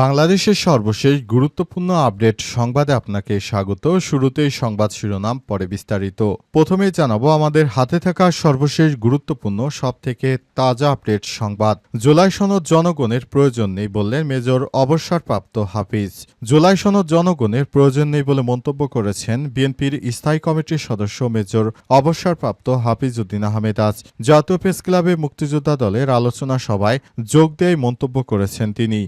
বাংলাদেশের সর্বশেষ গুরুত্বপূর্ণ আপডেট সংবাদে আপনাকে স্বাগত। শুরুতেই সংবাদ শিরোনাম, পরে বিস্তারিত। প্রথমেই জানাব, আমাদের হাতে থাকা সর্বশেষ গুরুত্বপূর্ণ সব থেকে তাজা আপডেট সংবাদ। জুলাই সনদ জনগণের প্রয়োজন নেই বললেন মেজর অবসরপ্রাপ্ত হাফিজ। জুলাই সনদ জনগণের প্রয়োজন নেই বলে মন্তব্য করেছেন বিএনপির স্থায়ী কমিটির সদস্য মেজর অবসরপ্রাপ্ত হাফিজ উদ্দিন আহমেদ আজ। জাতীয় প্রেস ক্লাবে মুক্তিযোদ্ধা দলের আলোচনা সভায় যোগ দেয় মন্তব্য করেছেন তিনি।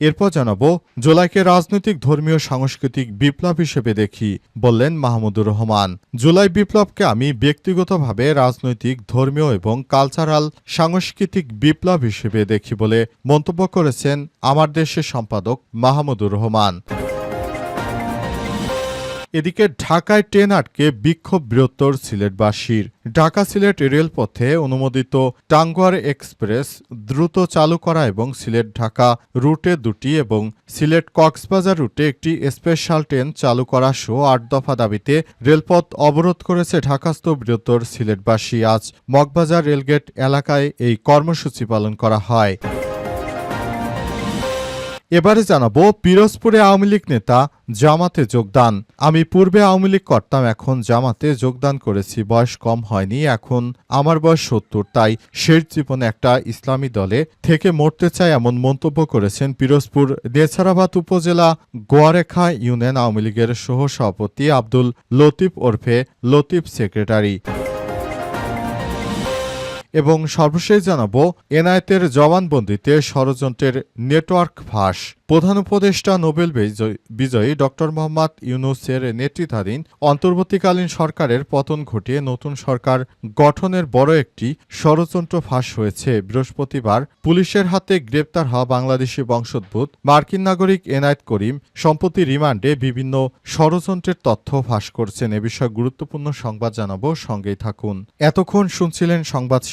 এরপর জানাব, জুলাইকে রাজনৈতিক, ধর্মীয়, সাংস্কৃতিক বিপ্লব হিসেবে দেখি, বললেন মাহমুদুর রহমান। জুলাই বিপ্লবকে আমি ব্যক্তিগতভাবে রাজনৈতিক, ধর্মীয় এবং কালচারাল, সাংস্কৃতিক বিপ্লব হিসেবে দেখি বলে মন্তব্য করেছেন আমার দেশের সম্পাদক মাহমুদুর রহমান। এদিকে ঢাকায় ট্রেন আটকে বিক্ষোভ বৃহত্তর সিলেটবাসীর। ঢাকা সিলেট রেলপথে অনুমোদিত টাঙ্গুয়ার এক্সপ্রেস দ্রুত চালু করা এবং সিলেট ঢাকা রুটে দুটি এবং সিলেট কক্সবাজার রুটে একটি স্পেশাল ট্রেন চালু করা সহ আট দফা দাবিতে রেলপথ অবরোধ করেছে ঢাকাস্থ বৃহত্তর সিলেটবাসী। আজ মগবাজার রেলগেট এলাকায় এই কর্মসূচি পালন করা হয়। এবারে জানাব পিরোজপুরে আওয়ামী লীগ নেতা জামাতে যোগদান। আমি পূর্বে আওয়ামী লীগ করতাম, এখন জামাতে যোগদান করেছি। বয়স কম হয়নি, এখন আমার বয়স সত্তর, তাই শেষ জীবনে একটা ইসলামী দলে থেকে মরতে চাই এমন মন্তব্য করেছেন পিরোজপুর নেছারাবাদ উপজেলা গোয়ারেখা ইউনিয়ন আওয়ামী লীগের সহ সভাপতি আব্দুল লতিফ ওরফে লতিফ সেক্রেটারি। এবং সর্বশেষ জানাব এনায়েতের জবানবন্দিতে ষড়যন্ত্রের নেটওয়ার্ক ফাঁস। প্রধান উপদেষ্টা নোবেল বিজয়ী ড. মোহাম্মদ ইউনুসের নেতৃত্বাধীন অন্তর্বর্তীকালীন সরকারের পতন ঘটিয়ে নতুন সরকার গঠনের বড় একটি ষড়যন্ত্র ফাঁস হয়েছে। বৃহস্পতিবার পুলিশের হাতে গ্রেপ্তার হওয়া বাংলাদেশি বংশোদ্ভূত মার্কিন নাগরিক এনায়েত করিম সম্প্রতি রিমান্ডে বিভিন্ন ষড়যন্ত্রের তথ্য ফাঁস করছেন। এ বিষয়ে গুরুত্বপূর্ণ সংবাদ জানাব, সঙ্গেই থাকুন। এতক্ষণ শুনছিলেন সংবাদ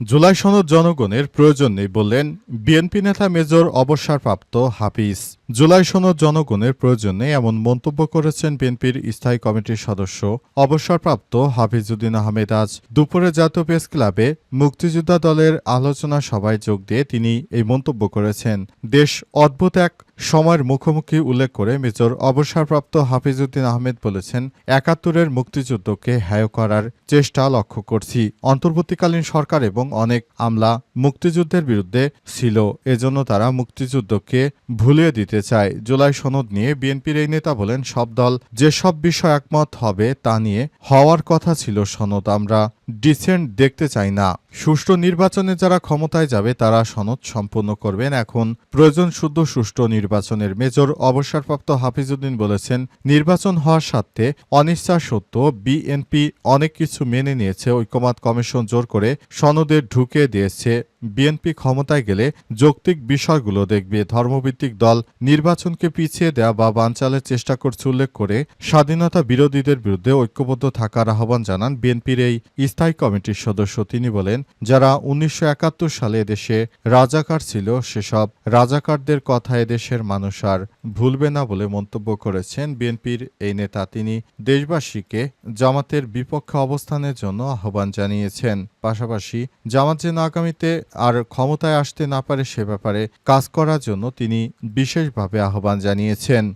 জুলাই সনদ জনগণের প্রয়োজন নেই বললেন বিএনপি নেতা মেজর অবসরপ্রাপ্ত হাফিজ। জুলাই সনদ জনগণের প্রয়োজন নেই এমন মন্তব্য করেছেন বিএনপির স্থায়ী কমিটির সদস্য অবসরপ্রাপ্ত হাফিজউদ্দিন আহমেদ। আজ দুপুরে জাতীয় প্রেস ক্লাবে মুক্তিযোদ্ধা দলের আলোচনা সভায় যোগ দিয়ে তিনি এই মন্তব্য করেছেন। দেশ অদ্ভুত এক সময়ের মুখোমুখি উল্লেখ করে মেজর অবসরপ্রাপ্ত হাফিজউদ্দিন আহমেদ বলেছেন, একাত্তরের মুক্তিযুদ্ধকে হ্যায় করার চেষ্টা লক্ষ্য করছি। অন্তর্বর্তীকালীন সরকার এবং অনেক আমলা মুক্তিযুদ্ধের বিরুদ্ধে ছিল, এজন্য তারা মুক্তিযুদ্ধকে ভুলিয়ে দিতে চায়। জুলাই সনদ নিয়ে বিএনপির এই নেতা বলেন, সব দল যেসব বিষয় একমত হবে তা নিয়ে হওয়ার কথা ছিল সনদ। আমরা ডিসেন্ট দেখতে চাই না। সুষ্ঠু নির্বাচনে যারা ক্ষমতায় যাবে, তারা সনদ সম্পন্ন করবেন। এখন প্রয়োজন শুদ্ধ সুষ্ঠু নির্বাচনের মেজর অবসরপ্রাপ্ত হাফিজুদ্দিন বলেছেন, নির্বাচন হওয়ার স্বার্থে অনিচ্ছা সত্ত্বেও বিএনপি অনেক কিছু মেনে নিয়েছে। ঐক্যমত কমিশন জোর করে সনদে ঢুকে দিয়েছে। বিএনপি ক্ষমতায় গেলে যৌক্তিক বিষয়গুলো দেখবে। ধর্মভিত্তিক দল নির্বাচনকে পিছিয়ে দেয়া বা বানচালের চেষ্টা করছে উল্লেখ করে স্বাধীনতা বিরোধীদের বিরুদ্ধে ঐক্যবদ্ধ থাকার আহ্বান জানান বিএনপির এই স্থায়ী কমিটির সদস্য। তিনি বলেন, যারা উনিশশো একাত্তর সালে দেশে রাজাকার ছিল, সেসব রাজাকারদের কথা এদেশের মানুষ আর ভুলবে না বলে মন্তব্য করেছেন বিএনপির এই নেতা। তিনি দেশবাসীকে জামাতের বিপক্ষে অবস্থানের জন্য আহ্বান জানিয়েছেন। পাশাপাশি জামাত যেন আগামীতে আর ক্ষমতায় আসতে না পারে সে ব্যাপারে কাজ করার জন্য তিনি বিশেষভাবে আহ্বান জানিয়েছেন।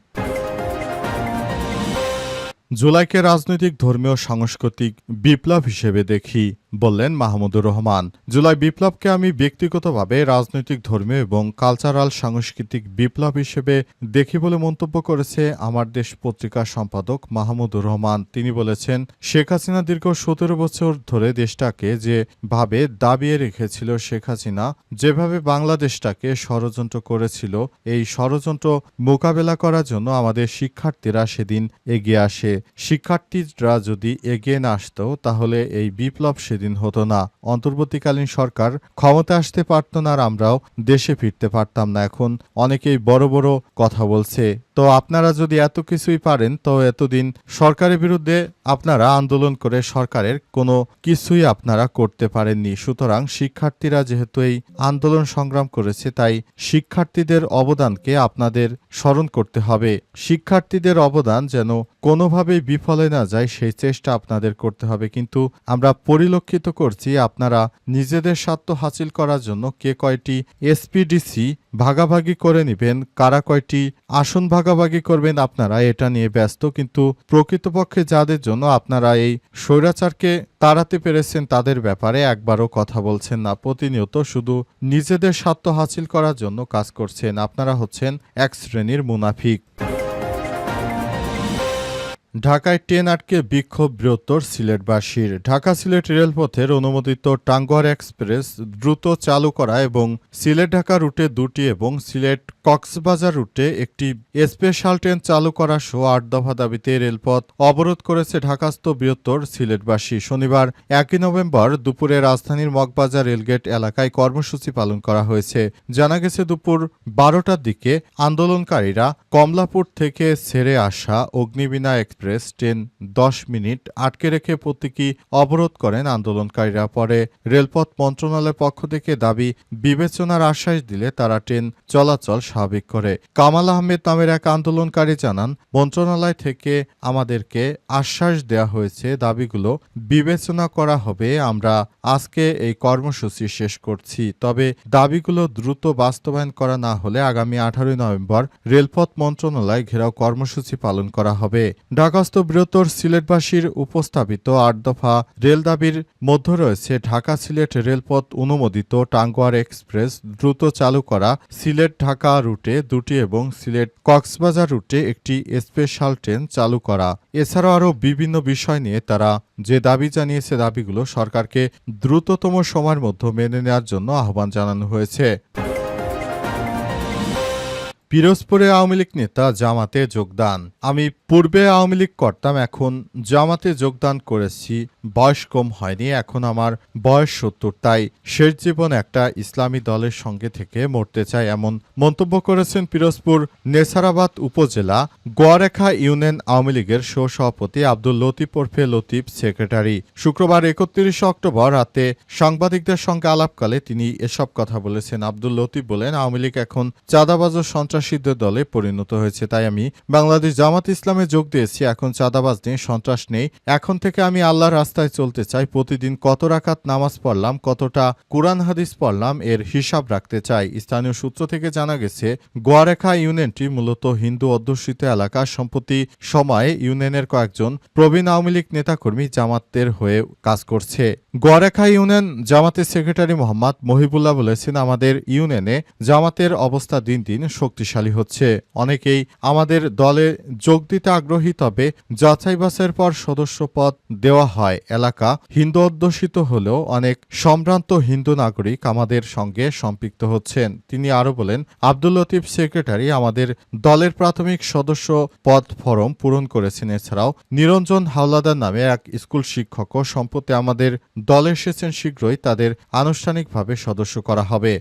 জুলাইকে রাজনৈতিক, ধর্মীয়, সাংস্কৃতিক বিপ্লব হিসেবে দেখি। বললেন মাহমুদুর রহমান, জুলাই বিপ্লবকে আমি ব্যক্তিগতভাবে রাজনৈতিক ধর্মীয় এবং কালচারাল সাংস্কৃতিক বিপ্লব হিসেবে দেখি বলে মন্তব্য করেছে আমার দেশ পত্রিকার সম্পাদক মাহমুদুর রহমান। তিনি বলেছেন, শেখ হাসিনা দীর্ঘ সতেরো বছর ধরে দেশটাকে যে ভাবে দাবিয়ে রেখেছিল শেখ হাসিনা, যেভাবে বাংলাদেশটাকে ষড়যন্ত্র করেছিল, এই ষড়যন্ত্র মোকাবেলা করার জন্য আমাদের শিক্ষার্থীরা সেদিন এগিয়ে আসে। শিক্ষার্থীরা যদি এগিয়ে না আসতো, তাহলে এই বিপ্লব সেদিন হতো না। অন্তর্বর্তীকালীন সরকার ক্ষমতা আসতে পারত না আর আমরাও দেশে ফিরতে পারতাম না। এখন অনেকেই বড় বড় কথা বলছে। তো আপনারা যদি এত কিছুই পারেন, তো এতদিন সরকারের বিরুদ্ধে আপনারা আন্দোলন করে সরকারের কোনো কিছুই আপনারা করতে পারেননি। সুতরাং শিক্ষার্থীরা যেহেতু এই আন্দোলন সংগ্রাম করেছে, তাই শিক্ষার্থীদের অবদানকে আপনাদের স্মরণ করতে হবে। শিক্ষার্থীদের অবদান যেন কোনোভাবেই বিফলে না যায়, সেই চেষ্টা আপনাদের করতে হবে। কিন্তু আমরা পরিলক্ষিত করছি আপনারা নিজেদের স্বার্থ হাসিল করার জন্য কে কয়টি এসপিডিসি ভাগাভাগি করে নেবেন, কারা কয়টি আসন ভাগাভাগি করবেন আপনারা এটা নিয়ে ব্যস্ত। কিন্তু প্রকৃতপক্ষে যাদের জন্য আপনারা এই স্বৈরাচারকে তাড়াতে পেরেছেন, তাদের ব্যাপারে একবারও কথা বলছেন না। প্রতিনিয়ত শুধু নিজেদের স্বার্থ হাসিল করার জন্য কাজ করছেন। আপনারা হচ্ছেন এক শ্রেণির মুনাফিক। ঢাকায় ট্রেন আটকে বিক্ষোভ বৃহত্তর সিলেটবাসীর। ঢাকা সিলেট রেলপথের অনুমোদিত টাঙ্গুয়ার এক্সপ্রেস দ্রুত চালু করা এবং সিলেট ঢাকা রুটে দুটি এবং সিলেট কক্সবাজার রুটে একটি স্পেশাল ট্রেন চালু করা সহ আট দফা দাবিতে রেলপথ অবরোধ করেছে ঢাকাস্থ বৃহত্তর সিলেটবাসী। শনিবার একই নভেম্বর দুপুরে রাজধানীর মগবাজার রেলগেট এলাকায় কর্মসূচি পালন করা হয়েছে। জানা গেছে, দুপুর বারোটার দিকে আন্দোলনকারীরা কমলাপুর থেকে ছেড়ে আসা অগ্নিবীণা এক্সপ্রেস ট্রেন দশ মিনিট আটকে রেখে প্রতীকী অবরোধ করেন আন্দোলনকারীরা। পরে রেলপথ মন্ত্রণালয়ের পক্ষ থেকে দাবি, বিবেচনার আশ্বাস দিলে তারা ট্রেন চলাচল স্বাভাবিক করে। কামাল আহমেদ নামের এক আন্দোলনকারী জানান, মন্ত্রণালয় থেকে আমাদেরকে আশ্বাস দেওয়া হয়েছে, দাবিগুলো বিবেচনা করা হবে, আমরা আজকে এই কর্মসূচি শেষ করছি। তবে দাবিগুলো দ্রুত বাস্তবায়ন করা না হলে আগামী আঠারোই নভেম্বর রেলপথ মন্ত্রণালয় ঘেরাও কর্মসূচি পালন করা হবে। ঢাকাস্থ বৃহত্তর সিলেটবাসীর উপস্থাপিত আট দফা রেল দাবির মধ্যে রয়েছে ঢাকা সিলেট রেলপথ অনুমোদিত টাঙ্গুয়ার এক্সপ্রেস দ্রুত চালু করা সিলেট ঢাকা রুটে দুটি এবং সিলেট কক্সবাজার রুটে একটি স্পেশাল ট্রেন চালু করা। এছাড়াও আরও বিভিন্ন বিষয় নিয়ে তারা যে দাবি জানিয়েছে, দাবিগুলো সরকারকে দ্রুততম সময়ের মধ্যে মেনে নেওয়ার জন্য আহ্বান জানানো হয়েছে। পিরোজপুরে আওয়ামী লীগ নেতা জামাতে যোগদান। আমি পূর্বে আওয়ামী লীগ করতাম, এখন জামাতে যোগদান করেছি। বয়স কম হয়নি, এখন আমার বয়স সত্তর। তাই শেষ জীবন একটা ইসলামী দলের সঙ্গে থেকে মরতে চাই, এমন মন্তব্য করেছেন পিরোজপুর নেসারাবাদ উপজেলা গোয়ারেখা ইউনিয়ন আওয়ামী লীগের সহসভাপতি আব্দুল লতিফ ওরফে লতিফ সেক্রেটারি। শুক্রবার একত্রিশে অক্টোবর রাতে সাংবাদিকদের সঙ্গে আলাপকালে তিনি এসব কথা বলেছেন। আব্দুল লতিফ বলেন, আওয়ামী লীগ এখন চাঁদাবাজ ও সন্ত্রাসীদের দলে পরিণত হয়েছে, তাই আমি বাংলাদেশ জামাত ইসলামে যোগ দিয়েছি, এখন চাঁদাবাজ নেই, সন্ত্রাস নেই। এখন থেকে আমি আল্লাহর রাস্তায় চলতে চাই, প্রতিদিন কত রাকাত নামাজ পড়লাম, কতটা কোরআন হাদিস পড়লাম, এর হিসাব রাখতে চাই। স্থানীয় সূত্র থেকে জানা গেছে, গোয়ারেখা ইউনিয়নটি মূলত হিন্দু অধ্যুষিত এলাকা। সম্প্রতি সময়ে ইউনিয়নের কয়েকজন প্রবীণ আওয়ামী লীগ নেতাকর্মী জামাতের হয়ে কাজ করছে। গোয়ারেখা ইউনিয়ন জামাতের সেক্রেটারি মোহাম্মদ মহিবুল্লাহ বলেছেন, আমাদের ইউনিয়নে জামাতের অবস্থা দিন দিন শক্তিশালী। হচ্ছে। অনেকেই আমাদের দলে যোগ দিতে আগ্রহী, তবে যাচাই বাছাইয়ের পর সদস্য পদ দেওয়া হয়। এলাকা হিন্দু অধ্যুষিত হলেও অনেক সম্ভ্রান্ত হিন্দু নাগরিক আমাদের সঙ্গে সম্পৃক্ত হচ্ছেন। তিনি আরও বলেন, আব্দুল লতিফ সেক্রেটারি আমাদের দলের প্রাথমিক সদস্য পদ ফরম পূরণ করেছেন। এছাড়াও নিরঞ্জন হাওলাদার নামে এক স্কুল শিক্ষকও সম্প্রতি আমাদের দলে এসেছেন, শীঘ্রই তাদের আনুষ্ঠানিকভাবে সদস্য করা হবে।